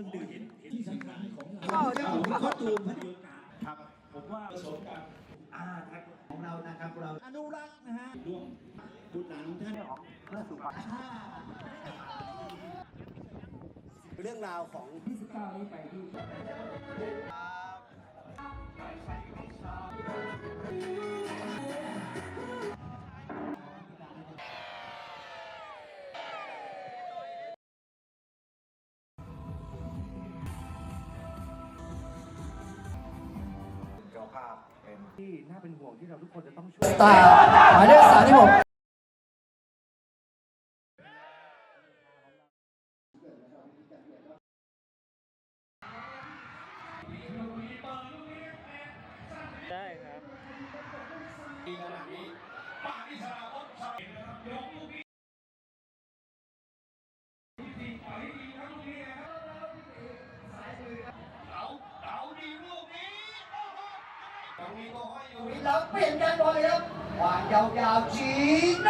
รื่องดื่มที่สำคัญของเราเข้อตูมพอดีครับ ผมว่าผสมกับอ่าครับของเรานะครับเราอนุรักษ์นะฮะร่วมบุญหลังท่านของเพื่อสุขภาพเรื่องราวของ29นี้ไปที่ ที่น่าเป็นห่วงที่เราทุกคนจะต้องช่วย ตาหมายเลขสามที่ผม เปลี่ยนกันบอลเลยครับวางยาวๆจีโน่ค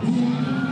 ม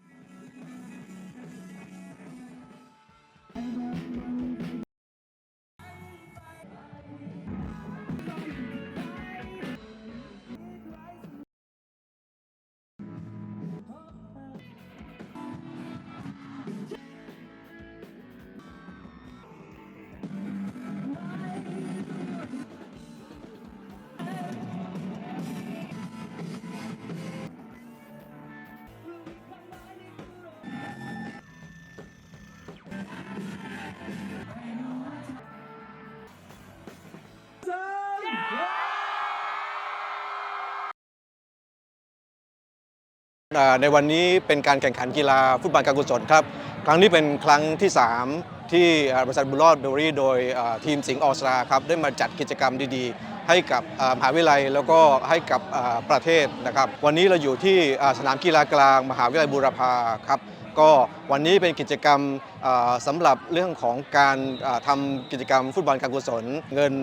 ในวันนี้เป็นการแข่งขันกีฬาฟุตบอลการกุศลครับ ครั้งนี้เป็นครั้งที่ 3 ที่บริษัทบุญรอดเบอรี่โดยทีมสิงห์ออสตราครับได้มาจัดกิจกรรมดีๆ ให้กับมหาวิทยาลัยแล้วก็ให้กับประเทศนะครับ วันนี้เราอยู่ที่สนามกีฬากลางมหาวิทยาลัยบูรพาครับ ก็วันนี้เป็นกิจกรรมอ่าสำหรับเรื่องของการอ่าทำกิจกรรมฟุตบอลการกุศล เงิน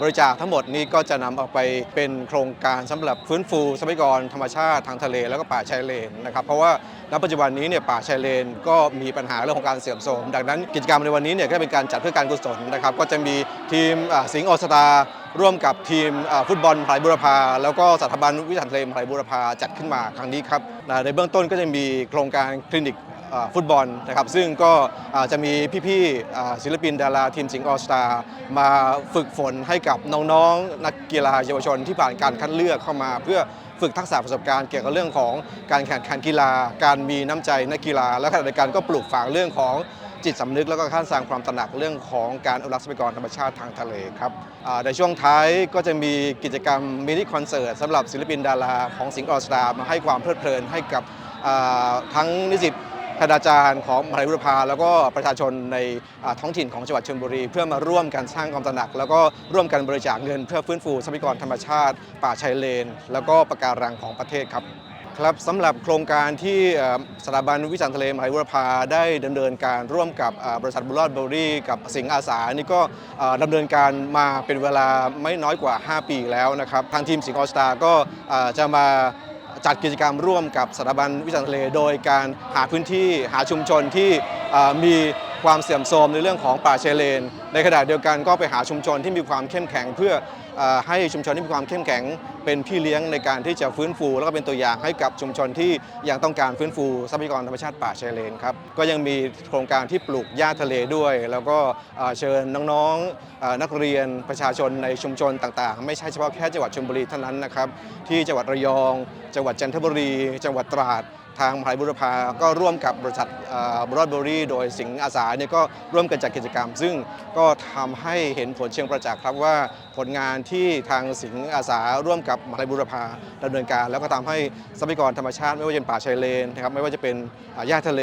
บริจาคทั้งหมดนี้ก็จะนำเอาไปเป็นโครงการสำหรับฟื้นฟูทรัพยากรธรรมชาติทางทะเลแล้วก็ป่าชายเลนนะครับเพราะว่าณปัจจุบันนี้เนี่ยป่าชายเลนก็มีปัญหาเรื่องของการเสื่อมโทรมดังนั้นกิจกรรมในวันนี้เนี่ยก็เป็นการจัดเพื่อการกุศลนะครับก็จะมีทีมสิงห์ออสตาร่วมกับทีมฟุตบอลพลายบุรพา แล้วก็สถาบันวิทยาทะเลพลายบุรพาจัดขึ้นมาครั้งนี้ครับในเบื้องต้นก็จะมีโครงการคลินิก ฟุตบอลนะครับซึ่งก็จะมีพี่ๆศิลปินดาราทีมสิงห์ออสตามาฝึกฝนให้กับน้องๆ นักกีฬาเยาวชนที่ผ่านการคัดเลือกเข้ามาเพื่อฝึกทักษะประสบการณ์เกี่ยวกับเรื่องของการแข่งขันกีฬา การมีน้ำใจนักกีฬา และขณะเดียวกันก็ปลูกฝังเรื่องของจิตสำนึกแล้วก็การสร้างความตระหนักเรื่องของการอนุรักษ์ทรัพยากรธรรมชาติทางทะเลครับในช่วงท้ายก็จะมีกิจกรรมมินิคอนเสิร์ตสำหรับศิลปินดาราของสิงห์ออสตามาให้ความเพลิดเพลินให้กับทั้งนิสิต คณาจารย์ของมหาวิทยาลัยบุรพาแล้วก็ประชาชนในท้องถิ่นของจังหวัดชลบุรี เพื่อมาร่วมกันสร้างความตระหนัก แล้วก็ร่วมกันบริจาคเงินเพื่อฟื้นฟูทรัพยากรธรรมชาติ ป่าชายเลน แล้วก็ปะการังของประเทศครับครับสำหรับโครงการที่สถาบันวิจัยทะเลมหาวิทยาลัยพาได้ดำเนินการร่วมกับบริษัทบุรอดเบอรี่ กับสิงห์อาสานี่ก็เอ่อดำเนินการมาเป็นเวลาไม่น้อยกว่า 5 ปีแล้วนะครับ ทางทีมสิงห์ออสตาก็จะมา จัดกิจกรรมร่วมกับสถาบันวิจัยทะเล โดยการหาพื้นที่หาชุมชนที่มีความเสื่อมโทรมในเรื่องของป่าชายเลน ในขณะเดียวกันก็ไปหาชุมชนที่มีความเข้มแข็ง เพื่ออให้ชุมชนที่มีความเข้มแข็ง เป็นพี่เลี้ยงในการที่จะฟื้นฟู แล้วก็เป็นตัวอย่างให้กับชุมชนที่ยังต้องการฟื้นฟูทรัพยากรธรรมชาติป่าชายเลนครับก็ยังมีโครงการที่ปลูกหญ้าทะเลด้วย แล้วก็เชิญน้องๆเอ่อนักเรียนประชาชนในชุมชนต่างๆ ไม่ใช่เฉพาะแค่จังหวัดชลบุรีเท่านั้นนะครับที่จังหวัดระยอง จังหวัดจันทบุรี จังหวัดตราด ทางมหาวิทยาลัยบุรพาก็ร่วมกับบริษัทบรอดเบอรี่โดยสิงห์อาสาเนี่ยก็ร่วมกันจัดกิจกรรม ซึ่งก็ทำให้เห็นผลเชิงประจักษ์ครับว่าผลงานที่ทางสิงห์อาสาร่วมกับมหาวิทยาลัยบุรพาดำเนินการ แล้วก็ทำให้ทรัพยากรธรรมชาติ ไม่ว่าจะเป็นป่าชายเลนนะครับไม่ว่าจะเป็นหญ้าทะเล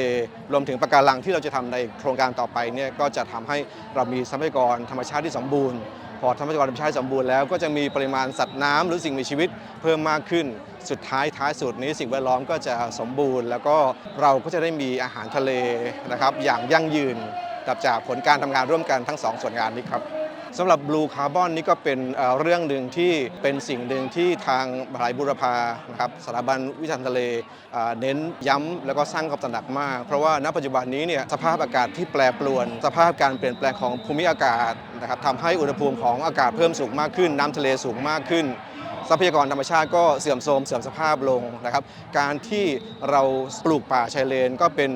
รวมถึงปะการังที่เราจะทำในโครงการต่อไปเนี่ยก็จะทำให้เรามีทรัพยากรธรรมชาติที่สมบูรณ์ พอทรัพยากรธรรมชาติสมบูรณ์แล้วก็จะมีปริมาณสัตว์น้ำหรือสิ่งมีชีวิตเพิ่มมากขึ้น สุดท้ายท้ายสุดนี้สิ่งแวดล้อมก็จะสมบูรณ์ แล้วก็เราก็จะได้มีอาหารทะเลนะครับอย่างยั่งยืนกับจากผลการทำงานร่วมกันทั้งสองส่วนงานนี้ครับ สำหรับ Blue Carbon นี่ก็เป็นเรื่องหนึ่งที่เป็นสิ่งหนึ่งที่ทางมหายาลัยบุรพานะครับสถาบันวิจัยทะเลเอ่อเน้นย้ำแล้วก็สร้างความตระหนักมาก เพราะว่าณปัจจุบันนี้เนี่ยสภาพอากาศที่แปรปรวน สภาพการเปลี่ยนแปลงของภูมิอากาศนะครับทำให้อุณหภูมิของอากาศเพิ่มสูงมากขึ้น น้ำทะเลสูงมากขึ้น ทรัพยากรธรรมชาติก็เสื่อมโทรมเสื่อมสภาพลงนะครับ การที่เราปลูกป่าชายเลนก็เป็น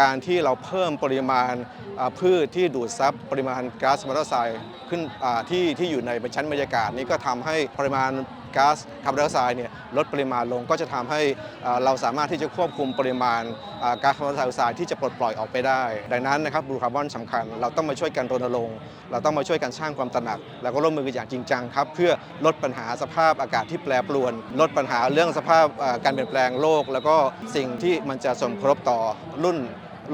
การที่เราเพิ่มปริมาณพืชที่ดูดซับปริมาณก๊าซคาร์บอนไดออกไซด์ขึ้นที่ที่อยู่ในชั้นบรรยากาศนี้ก็ทำให้ปริมาณ ก๊าซคาร์บอนไดออกไซด์เนี่ยลดปริมาณลงก็จะทำให้เราสามารถที่จะควบคุมปริมาณก๊าซคาร์บอนไดออกไซด์ที่จะปลดปล่อยออกไปได้ ดังนั้นนะครับบลูคาร์บอนสำคัญ เราต้องมาช่วยกันรณรงค์เราต้องมาช่วยกันสร้างความตระหนัก แล้วก็ร่วมมือกันอย่างจริงจังครับเพื่อลดปัญหาสภาพอากาศที่แปรปรวน ลดปัญหาเรื่องสภาพการเปลี่ยนแปลงโลก แล้วก็สิ่งที่มันจะส่งผลกระทบต่อรุ่น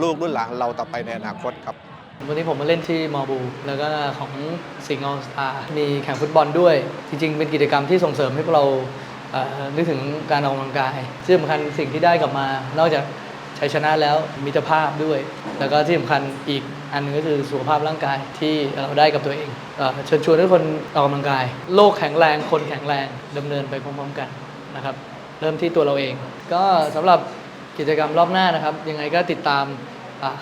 ลูกรุ่นหลานเราต่อไปในอนาคตครับ วันนี้ผมมาเล่นที่มอบู แล้วก็ของสิงห์ออสตามีแข่งฟุตบอลด้วย จริง ๆ เป็นกิจกรรมที่ส่งเสริมให้พวกเราอ่อนึกถึงการออกกำลังกายที่สำคัญสิ่งที่ได้กลับมา นอกจากชัยชนะแล้วมิตรภาพด้วย แล้วก็ที่สำคัญอีกอันนึงก็คือสุขภาพร่างกายที่เราได้กับตัวเองเชิญชวนทุกคนออกกำลังกาย โลกแข็งแรงคนแข็งแรงดำเนินไปพร้อมๆกันนะครับ เริ่มที่ตัวเราเอง ก็สำหรับกิจกรรมรอบหน้านะครับ ยังไงก็ติดตาม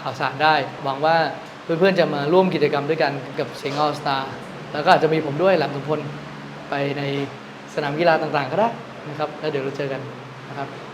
ข่าวสารได้หวังว่า เพื่อนๆจะมาร่วมกิจกรรมด้วยกันกับเชงออสตาแล้วก็อาจจะมีผมด้วยหลังสมพลไปในสนามกีฬาต่างๆก็ได้นะครับ แล้วเดี๋ยวเราเจอกันนะครับ